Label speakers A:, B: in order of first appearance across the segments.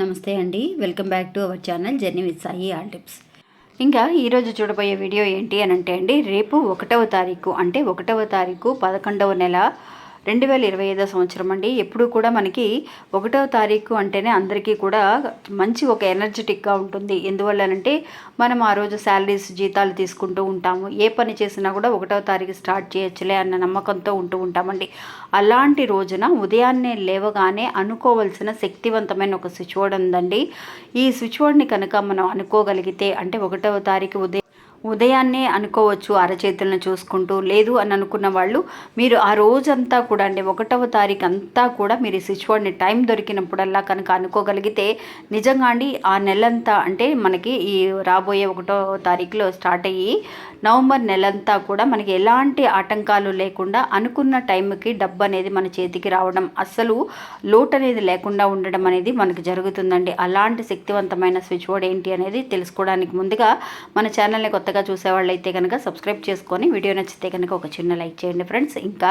A: నమస్తే అండి. Welcome back to our channel journey with Sai all tips. ఇంకా ఈరోజు చూడబోయే వీడియో ఏంటి అని అంటే అండి రేపు ఒకటవ తారీఖు అంటే ఒకటవ తారీఖు పదకొండవ నెల రెండు వేల ఇరవై ఐదో సంవత్సరం అండి. ఎప్పుడు కూడా మనకి ఒకటవ తారీఖు అంటేనే అందరికీ కూడా మంచి ఒక ఎనర్జెటిక్గా ఉంటుంది. ఎందువల్లనంటే మనం ఆ రోజు శాలరీస్ జీతాలు తీసుకుంటూ ఉంటాము. ఏ పని చేసినా కూడా ఒకటవ తారీఖు స్టార్ట్ చేయొచ్చులే అన్న నమ్మకంతో ఉంటూ ఉంటామండి. అలాంటి రోజున ఉదయాన్నే లేవగానే అనుకోవలసిన శక్తివంతమైన ఒక స్విచ్ బోర్డ్ ఉందండి. ఈ స్విచ్ బోర్డ్ని కనుక మనం అనుకోగలిగితే అంటే ఒకటవ తారీఖు ఉదయం ఉదయాన్నే అనుకోవచ్చు అరచేతులను చూసుకుంటూ. లేదు అని అనుకున్న వాళ్ళు మీరు ఆ రోజంతా కూడా అండి ఒకటవ తారీఖు అంతా కూడా మీరు ఈ స్విచ్ బోర్డ్ని టైం దొరికినప్పుడల్లా కనుక అనుకోగలిగితే నిజంగా అండి ఆ నెలంతా అంటే మనకి ఈ రాబోయే ఒకటో తారీఖులో స్టార్ట్ అయ్యి నవంబర్ నెలంతా కూడా మనకి ఎలాంటి ఆటంకాలు లేకుండా అనుకున్న టైంకి డబ్బు అనేది మన చేతికి రావడం అస్సలు లోటు అనేది లేకుండా ఉండడం అనేది మనకు జరుగుతుందండి. అలాంటి శక్తివంతమైన స్విచ్ బోర్డ్ ఏంటి అనేది తెలుసుకోవడానికి ముందుగా మన ఛానల్ని కొత్తగా చూసేవాళ్ళైతే కనుక సబ్స్క్రైబ్ చేసుకొని వీడియో నచ్చితే కనుక ఒక చిన్న లైక్ చేయండి ఫ్రెండ్స్ ఇంకా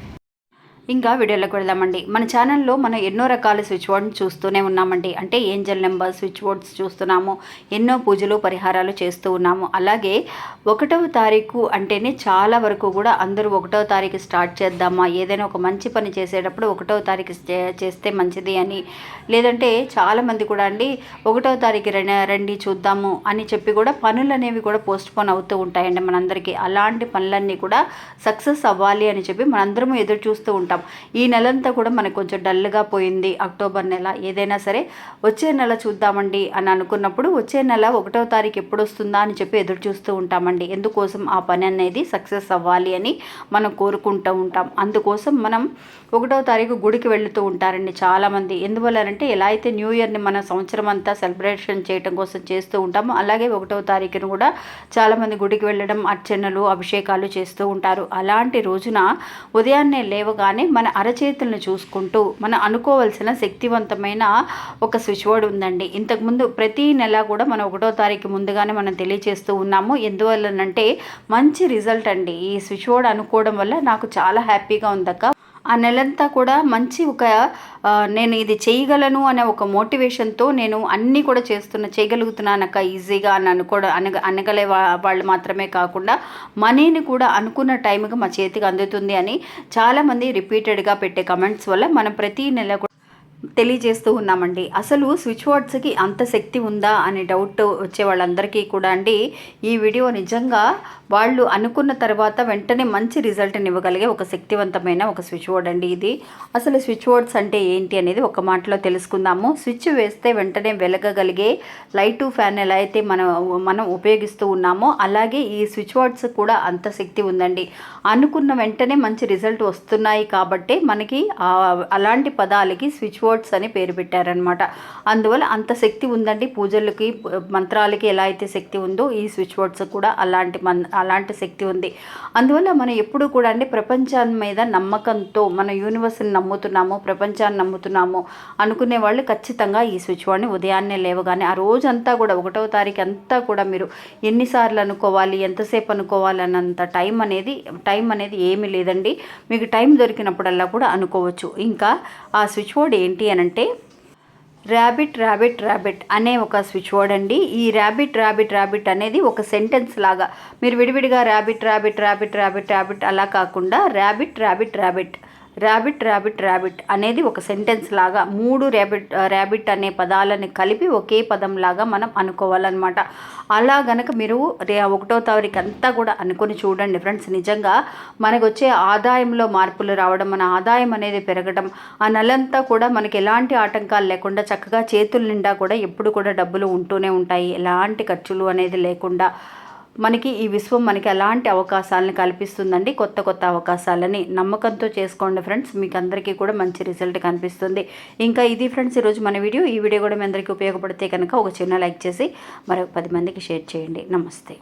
A: ఇంకా వీడియోలోకి వెళ్దామండి మన ఛానల్లో మనం ఎన్నో రకాల స్విచ్ బోర్డ్స్ చూస్తూనే ఉన్నామండి. అంటే ఏంజల్ నెంబర్ స్విచ్ బోర్డ్స్ చూస్తున్నాము ఎన్నో పూజలు పరిహారాలు చేస్తూ ఉన్నాము. అలాగే ఒకటవ తారీఖు అంటేనే చాలా వరకు కూడా అందరూ ఒకటవ తారీఖు స్టార్ట్ చేద్దామా ఏదైనా ఒక మంచి పని చేసేటప్పుడు ఒకటవ తారీఖు చే- చేస్తే మంచిది అని. లేదంటే చాలామంది కూడా అండి ఒకటవ తారీఖు రండి రండి చూద్దాము అని చెప్పి కూడా పనులు అనేవి కూడా పోస్ట్ పోన్ అవుతూ ఉంటాయండి మనందరికీ. అలాంటి పనులన్నీ కూడా సక్సెస్ అవ్వాలి అని చెప్పి మనందరము ఎదురు చూస్తూ ఉంటాం. ఈ నెలంతా కూడా మనకు కొంచెం డల్గా పోయింది. అక్టోబర్ నెల ఏదైనా సరే వచ్చే నెల చూద్దామండి అని అనుకున్నప్పుడు వచ్చే నెల ఒకటో తారీఖు ఎప్పుడు వస్తుందా అని చెప్పి ఎదురు చూస్తూ ఉంటామండి. ఎందుకోసం ఆ పని అనేది సక్సెస్ అవ్వాలి అని మనం కోరుకుంటూ ఉంటాం. అందుకోసం మనం ఒకటో తారీఖు గుడికి వెళుతూ ఉంటారండి చాలామంది. ఎందువల్లనంటే ఎలా అయితే న్యూ ఇయర్ని మన సంవత్సరం అంతా సెలబ్రేషన్ చేయడం కోసం చేస్తూ ఉంటామో అలాగే ఒకటో తారీఖున కూడా చాలామంది గుడికి వెళ్ళడం అర్చనలు అభిషేకాలు చేస్తూ ఉంటారు. అలాంటి రోజున ఉదయాన్నే లేవగానే మన అరచేతులను చూసుకుంటూ మనం అనుకోవాల్సిన శక్తివంతమైన ఒక స్విచ్ బోర్డ్ ఉందండి. ఇంతకుముందు ప్రతి నెల కూడా మనం ఒకటో తారీఖు ముందుగానే మనం తెలియజేస్తూ ఉన్నాము. ఎందువల్లనంటే మంచి రిజల్ట్ అండి. ఈ స్విచ్ బోర్డ్ అనుకోవడం వల్ల నాకు చాలా హ్యాపీగా ఉందక్క. ఆ నెలంతా కూడా మంచి ఒక నేను ఇది చేయగలను అనే ఒక మోటివేషన్తో నేను అన్నీ కూడా చేస్తున్నా చేయగలుగుతున్నానక్క ఈజీగా అని అనుకోవడం అనగ అనగలే వాళ్ళు మాత్రమే కాకుండా మనీని కూడా అనుకున్న టైంకి మా చేతికి అందుతుంది అని చాలామంది రిపీటెడ్గా పెట్టే కమెంట్స్ వల్ల మనం ప్రతి నెల కూడా తెలియజేస్తూ ఉన్నామండి. అసలు స్విచ్ బోర్డ్స్కి అంత శక్తి ఉందా అనే డౌట్ వచ్చే వాళ్ళందరికీ కూడా అండి. ఈ వీడియో నిజంగా వాళ్ళు అనుకున్న తర్వాత వెంటనే మంచి రిజల్ట్ని ఇవ్వగలిగే ఒక శక్తివంతమైన ఒక స్విచ్ బోర్డ్ అండి ఇది. అసలు స్విచ్ బోర్డ్స్ అంటే ఏంటి అనేది ఒక మాటలో తెలుసుకుందాము. స్విచ్ వేస్తే వెంటనే వెలగగలిగే లైటు ఫ్యాన్ ఎలా అయితే మనం మనం ఉపయోగిస్తూ ఉన్నామో అలాగే ఈ స్విచ్ బోర్డ్స్ కూడా అంత శక్తి ఉందండి. అనుకున్న వెంటనే మంచి రిజల్ట్ వస్తున్నాయి కాబట్టి మనకి అలాంటి పదాలకి స్విచ్ బోర్డ్ గాడ్స్ అని పేరు పెట్టారనమాట అందువల్ల అంత శక్తి ఉందండి పూజలకి మంత్రాలకి ఎలా అయితే శక్తి ఉందో ఈ స్విచ్ బోర్డ్స్ కూడా అలాంటి మన్ అలాంటి శక్తి ఉంది. అందువల్ల మనం ఎప్పుడు కూడా అండి ప్రపంచాన్ని మీద నమ్మకంతో మన యూనివర్స్ని నమ్ముతున్నాము ప్రపంచాన్ని నమ్ముతున్నాము అనుకునే వాళ్ళు ఖచ్చితంగా ఈ స్విచ్ బోర్డ్ని ఉదయాన్నే లేవగానే ఆ రోజంతా కూడా ఒకటవ తారీఖు అంతా కూడా మీరు ఎన్నిసార్లు అనుకోవాలి ఎంతసేపు అనుకోవాలి అన్నంత టైం అనేది టైం అనేది ఏమీ లేదండి. మీకు టైం దొరికినప్పుడల్లా కూడా అనుకోవచ్చు. ఇంకా ఆ స్విచ్ బోర్డ్ ఏంటి అని అంటే ర్యాబిట్ ర్యాబిట్ ర్యాబిట్ అనే ఒక స్విచ్ వర్డ్ అండి. ఈ ర్యాబిట్ ర్యాబిట్ ర్యాబిట్ అనేది ఒక సెంటెన్స్ లాగా మీరు విడివిడిగా rabbit rabbit rabbit rabbit rabbit అలా కాకుండా rabbit rabbit rabbit rabbit rabbit rabbit అనేది ఒక సెంటెన్స్ లాగా మూడు ర్యాబిట్ ర్యాబిట్ అనే పదాలని కలిపి ఒకే పదం లాగా మనం అనుకోవాలన్నమాట. అలా గనక మీరు రే ఒకటో తారీఖు అంతా కూడా అనుకొని చూడండి ఫ్రెండ్స్. నిజంగా మనకు వచ్చే ఆదాయంలో మార్పులు రావడం మన ఆదాయం అనేది పెరగడం ఆ నెలంతా కూడా మనకి ఎలాంటి ఆటంకాలు లేకుండా చక్కగా చేతుల నిండా కూడా ఎప్పుడు కూడా డబ్బులు ఉంటూనే ఉంటాయి. ఎలాంటి ఖర్చులు అనేది లేకుండా మనకి ఈ విశ్వం మనకి ఎలాంటి అవకాశాలను కల్పిస్తుందండి? కొత్త కొత్త అవకాశాలని నమ్మకంతో చేసుకోండి ఫ్రెండ్స్. మీకు అందరికీ కూడా మంచి రిజల్ట్ కనిపిస్తుంది. ఇంకా ఇది ఫ్రెండ్స్ ఈరోజు మన వీడియో. ఈ వీడియో కూడా మీ అందరికీ ఉపయోగపడితే కనుక ఒక చిన్న లైక్ చేసి మరొక పది మందికి షేర్ చేయండి. నమస్తే.